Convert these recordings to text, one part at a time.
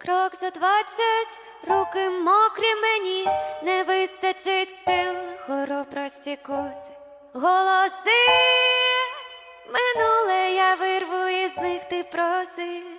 Крок за двадцять, руки мокрі мені, не вистачить сил, хоробрості коси, голоси, минуле я вирву із них ти просиш.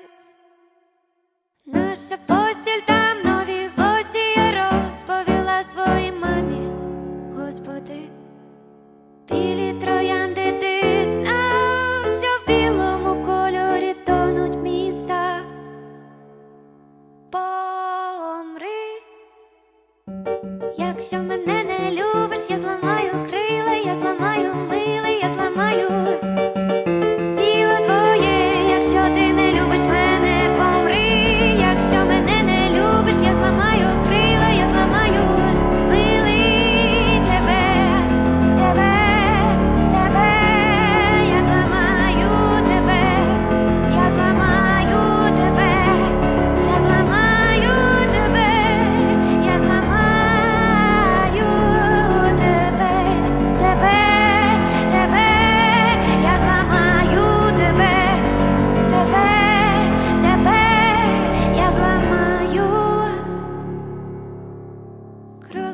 Якщо мене не любиш, я зламаю крила, я зламаю мила.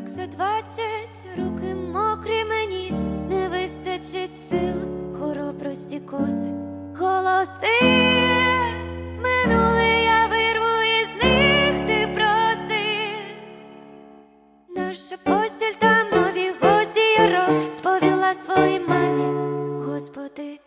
Як за двадцять руки мокрі мені не вистачить сил, хоробрості коси, колоси минуле я вирву із них ти проси, наша постіль там нові гості яро сповіла своїй мамі, Господи.